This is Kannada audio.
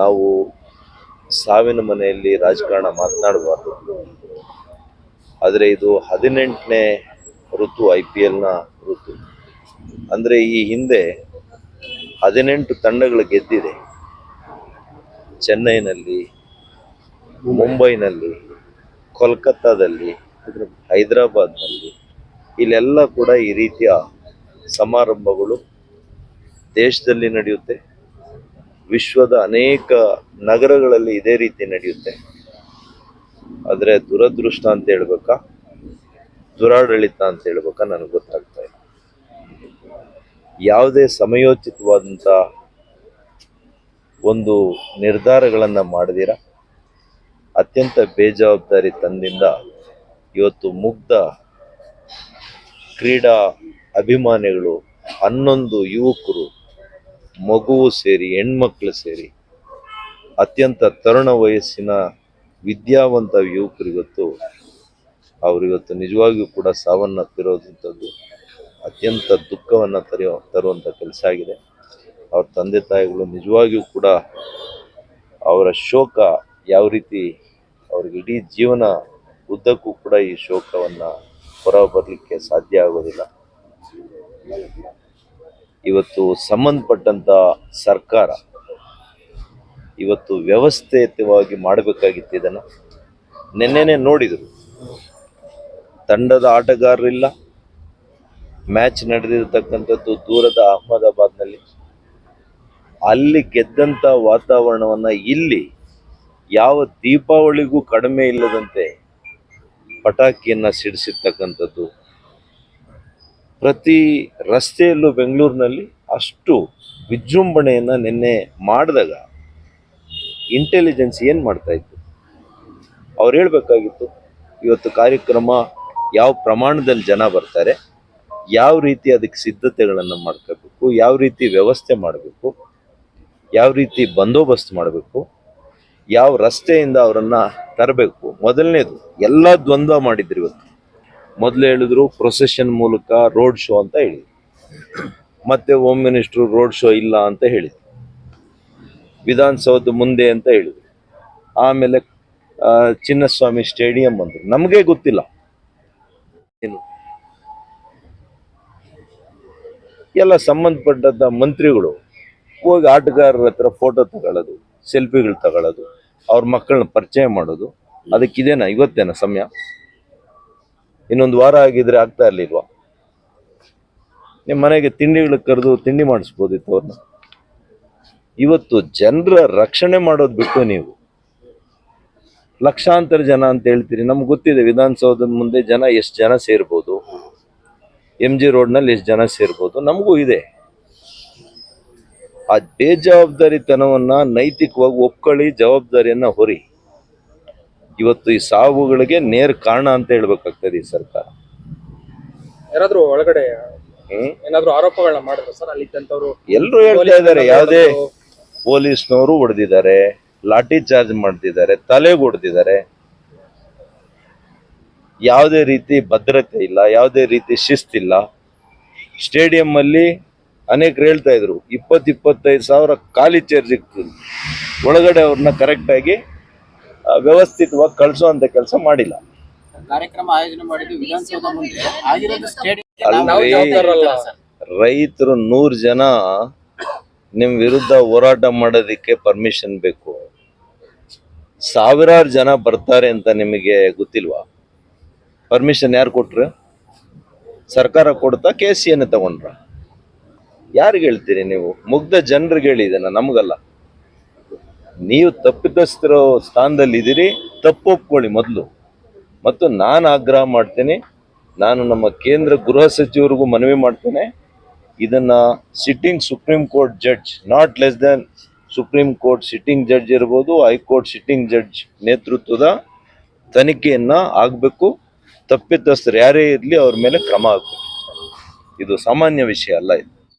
ನಾವು ಸಾವಿನ ಮನೆಯಲ್ಲಿ ರಾಜಕಾರಣ ಮಾತನಾಡಬಾರ್ದು. ಆದರೆ ಇದು ಹದಿನೆಂಟನೇ ಋತು ಐ ಪಿ ಎಲ್ನ ಋತು. ಅಂದರೆ ಈ ಹಿಂದೆ ಹದಿನೆಂಟು ತಂಡಗಳು ಗೆದ್ದಿದೆ. ಚೆನ್ನೈನಲ್ಲಿ, ಮುಂಬೈನಲ್ಲಿ, ಕೋಲ್ಕತ್ತಾದಲ್ಲಿ, ಹೈದರಾಬಾದ್ನಲ್ಲಿ. ಇಲ್ಲೆಲ್ಲ ಕೂಡ ಈ ರೀತಿಯ ಸಮಾರಂಭಗಳು ದೇಶದಲ್ಲಿ ನಡೆಯುತ್ತೆ. ವಿಶ್ವದ ಅನೇಕ ನಗರಗಳಲ್ಲಿ ಇದೇ ರೀತಿ ನಡೆಯುತ್ತೆ. ಆದರೆ ದುರದೃಷ್ಟ ಅಂತ ಹೇಳ್ಬೇಕಾ? ದುರಾಡಳಿತ ಅಂತ ಹೇಳ್ಬೇಕಾ? ನನಗೆ ಗೊತ್ತಾಗ್ತಾ ಇಲ್ಲ. ಯಾವುದೇ ಸಮಯೋಚಿತವಾದಂಥ ಒಂದು ನಿರ್ಧಾರಗಳನ್ನು ಮಾಡದಿರ? ಅತ್ಯಂತ ಬೇಜವಾಬ್ದಾರಿ ತಂದಿಂದ ಇವತ್ತು ಮುಗ್ಧ ಕ್ರೀಡಾ ಅಭಿಮಾನಿಗಳು ಹನ್ನೊಂದು ಯುವಕರು ಮಗುವು ಸೇರಿ, ಹೆಣ್ಮಕ್ಳು ಸೇರಿ ಅತ್ಯಂತ ತರುಣ ವಯಸ್ಸಿನ ವಿದ್ಯಾವಂತ ಯುವಕರಿವತ್ತು ಅವರಿವತ್ತು ನಿಜವಾಗಿಯೂ ಕೂಡ ಸಾವನ್ನಪ್ಪಿರೋದಂಥದ್ದು ಅತ್ಯಂತ ದುಃಖವನ್ನು ತರೆಯೋ, ತರುವಂಥ ಕೆಲಸ ಆಗಿದೆ. ಅವ್ರ ತಂದೆ ತಾಯಿಗಳು ನಿಜವಾಗಿಯೂ ಕೂಡ ಅವರ ಶೋಕ ಯಾವ ರೀತಿ ಅವ್ರಿಗೆ ಇಡೀ ಜೀವನ ಉದ್ದಕ್ಕೂ ಕೂಡ ಈ ಶೋಕವನ್ನು ಹೊರ ಬರಲಿಕ್ಕೆ ಸಾಧ್ಯ ಆಗೋದಿಲ್ಲ. ಇವತ್ತು ಸಂಬಂಧಪಟ್ಟಂತ ಸರ್ಕಾರ ಇವತ್ತು ವ್ಯವಸ್ಥಿತವಾಗಿ ಮಾಡಬೇಕಾಗಿತ್ತು ಇದನ್ನು. ನಿನ್ನೆನೆ ನೋಡಿದರು. ತಂಡದ ಆಟಗಾರರಿಲ್ಲ. ಮ್ಯಾಚ್ ನಡೆದಿರತಕ್ಕಂಥದ್ದು ದೂರದ ಅಹಮದಾಬಾದ್ನಲ್ಲಿ. ಅಲ್ಲಿ ಗೆದ್ದಂಥ ವಾತಾವರಣವನ್ನು ಇಲ್ಲಿ ಯಾವ ದೀಪಾವಳಿಗೂ ಕಡಿಮೆ ಇಲ್ಲದಂತೆ ಪಟಾಕಿಯನ್ನು ಸಿಡಿಸಿರ್ತಕ್ಕಂಥದ್ದು ಪ್ರತಿ ರಸ್ತೆಯಲ್ಲೂ ಬೆಂಗಳೂರಿನಲ್ಲಿ ಅಷ್ಟು ವಿಜೃಂಭಣೆಯನ್ನು ನಿನ್ನೆ ಮಾಡಿದಾಗ ಇಂಟೆಲಿಜೆನ್ಸ್ ಏನು ಮಾಡ್ತಾ ಇತ್ತು? ಅವ್ರು ಹೇಳಬೇಕಾಗಿತ್ತು, ಇವತ್ತು ಕಾರ್ಯಕ್ರಮ ಯಾವ ಪ್ರಮಾಣದಲ್ಲಿ ಜನ ಬರ್ತಾರೆ, ಯಾವ ರೀತಿ ಅದಕ್ಕೆ ಸಿದ್ಧತೆಗಳನ್ನು ಮಾಡ್ಕೋಬೇಕು, ಯಾವ ರೀತಿ ವ್ಯವಸ್ಥೆ ಮಾಡಬೇಕು, ಯಾವ ರೀತಿ ಬಂದೋಬಸ್ತ್ ಮಾಡಬೇಕು, ಯಾವ ರಸ್ತೆಯಿಂದ ಅವರನ್ನು ತರಬೇಕು? ಮೊದಲನೇದು, ಎಲ್ಲ ದ್ವಂದ್ವ ಮಾಡಿದ್ರು ಇವತ್ತು. ಮೊದಲು ಹೇಳಿದ್ರು ಪ್ರೊಸೆಷನ್ ಮೂಲಕ ರೋಡ್ ಶೋ ಅಂತ ಹೇಳಿದ್ರು ಮತ್ತೆ ಹೋಮ್ ಮಿನಿಸ್ಟ್ರು ರೋಡ್ ಶೋ ಇಲ್ಲ ಅಂತ ಹೇಳಿದ್ರು. ವಿಧಾನಸೌಧ ಮುಂದೆ ಅಂತ ಹೇಳಿದ್ರು. ಆಮೇಲೆ ಚಿನ್ನಸ್ವಾಮಿ ಸ್ಟೇಡಿಯಂ ಅಂದ್ರು. ನಮಗೆ ಗೊತ್ತಿಲ್ಲ. ಏನು? ಎಲ್ಲ ಸಂಬಂಧಪಟ್ಟಂತ ಮಂತ್ರಿಗಳು ಹೋಗಿ ಆಟಗಾರರ ಹತ್ರ ಫೋಟೋ ತಗೊಳ್ಳೋದು ಸೆಲ್ಫಿಗಳು ತಗೊಳ್ಳೋದು ಅವ್ರ ಮಕ್ಕಳನ್ನ ಪರಿಚಯ ಮಾಡೋದು. ಅದಕ್ಕಿದೇನಾ? ಇವತ್ತೇನಾ ಸಮಯ? ಇನ್ನೊಂದು ವಾರ ಆಗಿದ್ರೆ ಆಗ್ತಾ ಇರ್ಲಿಲ್ವಾ? ನಿಮ್ಮ ಮನೆಗೆ ತಿಂಡಿಗಳು ಕರೆದು ತಿಂಡಿ ಮಾಡಿಸ್ಬೋದಿತ್ತು ಅವ್ರನ್ನ. ಇವತ್ತು ಜನರ ರಕ್ಷಣೆ ಮಾಡೋದು ಬಿಟ್ಟು ನೀವು. ಲಕ್ಷಾಂತರ ಜನ ಅಂತ ಹೇಳ್ತೀರಿ. ನಮ್ಗೆ ಗೊತ್ತಿದೆ ವಿಧಾನಸೌಧದ ಮುಂದೆ ಜನ ಎಷ್ಟು ಜನ ಸೇರ್ಬೋದು. ಎಂ ಜಿ ರೋಡ್ನಲ್ಲಿ ಎಷ್ಟು ಜನ ಸೇರ್ಬೋದು. ನಮಗೂ ಇದೆ. ಆ ಬೇಜವಾಬ್ದಾರಿತನವನ್ನ ನೈತಿಕವಾಗಿ ಒಪ್ಕೊಳ್ಳಿ, ಜವಾಬ್ದಾರಿಯನ್ನ ಹೊರಿ. ಇವತ್ತು ಈ ಸಾವುಗಳಿಗೆ ನೇರ ಕಾರಣ ಅಂತ ಹೇಳ್ಬೇಕಾಗ್ತದೆ ಈ ಸರ್ಕಾರ. ಯಾರಾದ್ರೂ ಒಳಗಡೆ ಹ್ಮ್? ಏನಾದ್ರೂ ಆರೋಪಗಳನ್ನ ಮಾಡಿದ್ರು ಸರ್? ಅಲ್ಲಿ ಇದ್ದಂತವ್ರು ಎಲ್ಲರೂ ಹೇಳ್ತಾ ಇದ್ದಾರೆ ಯಾವುದೇ ಪೊಲೀಸ್ನವರು ಹೊಡೆದಿದ್ದಾರೆ ಲಾಠಿ ಚಾರ್ಜ್ ಮಾಡ್ತಿದ್ದಾರೆ ತಲೆಗೆ ಹೊಡೆದಿದ್ದಾರೆ ಯಾವುದೇ ರೀತಿ ಭದ್ರತೆ ಇಲ್ಲ ಯಾವುದೇ ರೀತಿ ಶಿಸ್ತಿಲ್ಲ. ಸ್ಟೇಡಿಯಂ ಅಲ್ಲಿ ಅನೇಕರು ಹೇಳ್ತಾ ಇದ್ರು ಇಪ್ಪತ್ತು ಇಪ್ಪತ್ತೈದು ಸಾವಿರ ಖಾಲಿ ಚೇರ್ ಸಿಗ್ತದೆ ಒಳಗಡೆ ಅವ್ರನ್ನ ಕರೆಕ್ಟಾಗಿ ವ್ಯವಸ್ಥಿತವಾಗಿ ಕಳಿಸೋ ಕೆಲಸ ಮಾಡಿಲ್ಲ. ಕಾರ್ಯಕ್ರಮ ಆಯೋಜನೆ ಮಾಡಿದ್ದು ವಿಧಾನಸೌಧ ಮುಂದೆ. ಆಗಿರೋದು ಸ್ಟೇಡಿಯಂ ನಾವು ಅಲ್ರಿ ಜವಾಬ್ದಾರರಲ್ಲ ರೈತರು ನೂರು ಜನ ನಿಮ್ ವಿರುದ್ಧ ಹೋರಾಟ ಮಾಡೋದಕ್ಕೆ ಪರ್ಮಿಷನ್ ಬೇಕು. ಸಾವಿರಾರು ಜನ ಬರ್ತಾರೆ ಅಂತ ನಿಮಗೆ ಗೊತ್ತಿಲ್ವಾ? ಪರ್ಮಿಷನ್ ಯಾರು ಕೊಟ್ರು? ಸರ್ಕಾರ ಕೊಡ್ತಾ ಕೆ ಸಿ ಎನ್ ತಗೊಂಡ್ರ. ಯಾರಿಗೆ ಹೇಳ್ತೀರಿ ನೀವು? ಮುಗ್ಧ ಜನರಿಗೆ ಹೇಳಿದ್ದೇನೆ ನಮಗಲ್ಲ. ನೀವು ತಪ್ಪಿತಸ್ಥರ ಸ್ಥಾನದಲ್ಲಿ ಇದ್ದೀರಿ, ತಪ್ಪು ಒಪ್ಕೊಳ್ಳಿ ಮೊದಲು. ಮತ್ತು ನಾನು ಆಗ್ರಹ ಮಾಡ್ತೇನೆ, ನಾನು ನಮ್ಮ ಕೇಂದ್ರ ಗೃಹ ಸಚಿವರಿಗೂ ಮನವಿ ಮಾಡ್ತೇನೆ, ಇದನ್ನ sitting supreme court judge not less than supreme court sitting judge ಇರ್ಬೋದು ಹೈಕೋರ್ಟ್ ಸಿಟ್ಟಿಂಗ್ ಜಡ್ಜ್ ನೇತೃತ್ವದ ತನಿಖೆಯನ್ನು ಆಗಬೇಕು, ತಪ್ಪಿತಸ್ಥರು ಯಾರೇ ಇರಲಿ ಅವ್ರ ಮೇಲೆ ಕ್ರಮ ಆಗಬೇಕು ಇದು ಸಾಮಾನ್ಯ ವಿಷಯ ಅಲ್ಲ ಇದು.